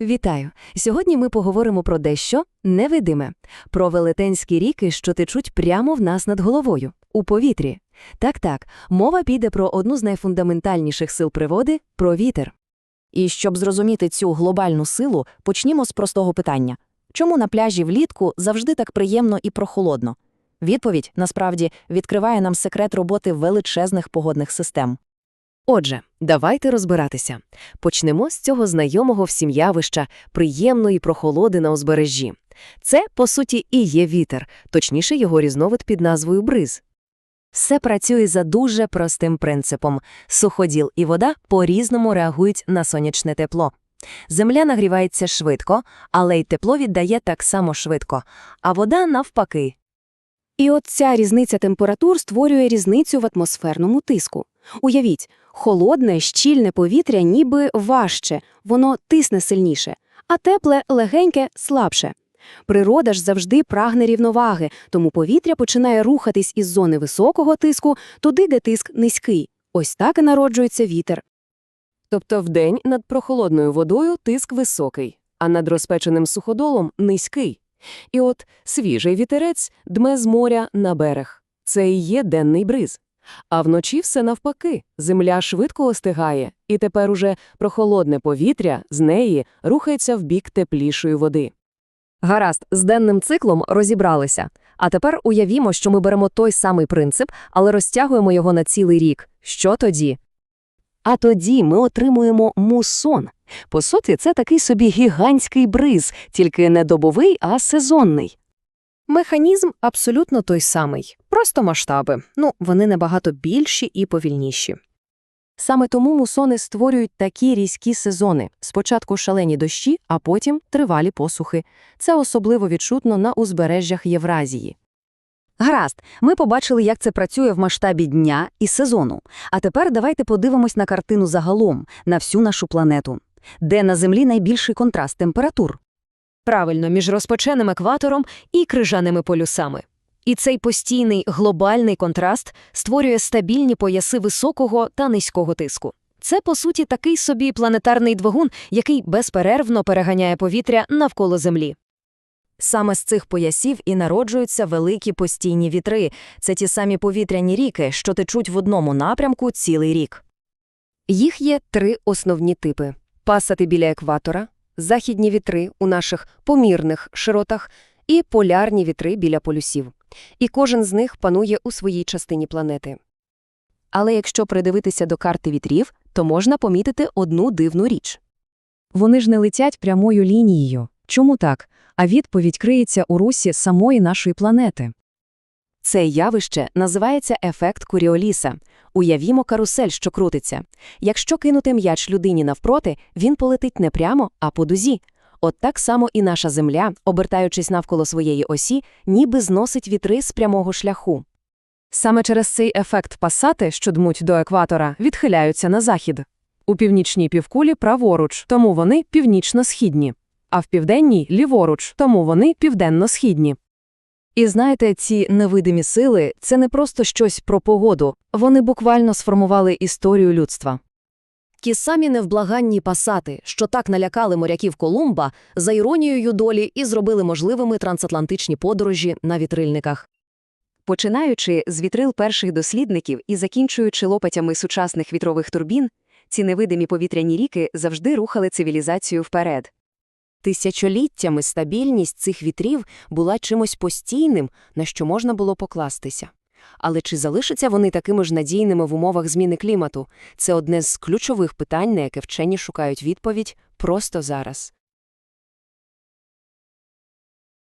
Вітаю! Сьогодні ми поговоримо про дещо невидиме, про велетенські ріки, що течуть прямо в нас над головою, у повітрі. Так-так, мова піде про одну з найфундаментальніших сил приводи – про вітер. І щоб зрозуміти цю глобальну силу, почнімо з простого питання. Чому на пляжі влітку завжди так приємно і прохолодно? Відповідь, насправді, відкриває нам секрет роботи величезних погодних систем. Отже, давайте розбиратися. Почнемо з цього знайомого всім явища приємної прохолоди на узбережжі. Це, по суті, і є вітер, точніше його різновид під назвою бриз. Все працює за дуже простим принципом. Суходіл і вода по-різному реагують на сонячне тепло. Земля нагрівається швидко, але й тепло віддає так само швидко, а вода навпаки. І от ця різниця температур створює різницю в атмосферному тиску. Уявіть, холодне, щільне повітря ніби важче, воно тисне сильніше, а тепле, легеньке слабше. Природа ж завжди прагне рівноваги, тому повітря починає рухатись із зони високого тиску туди, де тиск низький. Ось так і народжується вітер. Тобто вдень над прохолодною водою тиск високий, а над розпеченим суходолом – низький. І от свіжий вітерець дме з моря на берег. Це і є денний бриз. А вночі все навпаки. Земля швидко остигає, і тепер уже прохолодне повітря з неї рухається в бік теплішої води. Гаразд, з денним циклом розібралися. А тепер уявімо, що ми беремо той самий принцип, але розтягуємо його на цілий рік. Що тоді? А тоді ми отримуємо мусон. По суті, це такий собі гігантський бриз, тільки не добовий, а сезонний. Механізм абсолютно той самий, просто масштаби. Ну, вони набагато більші і повільніші. Саме тому мусони створюють такі різкі сезони. Спочатку шалені дощі, а потім тривалі посухи. Це особливо відчутно на узбережжях Євразії. Гаразд, ми побачили, як це працює в масштабі дня і сезону. А тепер давайте подивимось на картину загалом, на всю нашу планету. Де на Землі найбільший контраст температур? Правильно, між розпоченим екватором і крижаними полюсами. І цей постійний глобальний контраст створює стабільні пояси високого та низького тиску. Це, по суті, такий собі планетарний двигун, який безперервно переганяє повітря навколо Землі. Саме з цих поясів і народжуються великі постійні вітри. Це ті самі повітряні ріки, що течуть в одному напрямку цілий рік. Їх є три основні типи – пасати біля екватора, західні вітри у наших помірних широтах і полярні вітри біля полюсів. І кожен з них панує у своїй частині планети. Але якщо придивитися до карти вітрів, то можна помітити одну дивну річ. Вони ж не летять прямою лінією. Чому так? А відповідь криється у русі самої нашої планети. Це явище називається ефект Куріоліса. Уявімо карусель, що крутиться. Якщо кинути м'яч людині навпроти, він полетить не прямо, а по дузі. От так само і наша Земля, обертаючись навколо своєї осі, ніби зносить вітри з прямого шляху. Саме через цей ефект пасати, що дмуть до екватора, відхиляються на захід. У північній півкулі праворуч, тому вони північно-східні, а в південній ліворуч, тому вони південно-східні. І знаєте, ці невидимі сили – це не просто щось про погоду, вони буквально сформували історію людства. Ті самі невблаганні пасати, що так налякали моряків Колумба, за іронією долі і зробили можливими трансатлантичні подорожі на вітрильниках. Починаючи з вітрил перших дослідників і закінчуючи лопатями сучасних вітрових турбін, ці невидимі повітряні ріки завжди рухали цивілізацію вперед. Тисячоліттями стабільність цих вітрів була чимось постійним, на що можна було покластися. Але чи залишаться вони такими ж надійними в умовах зміни клімату? Це одне з ключових питань, на яке вчені шукають відповідь просто зараз.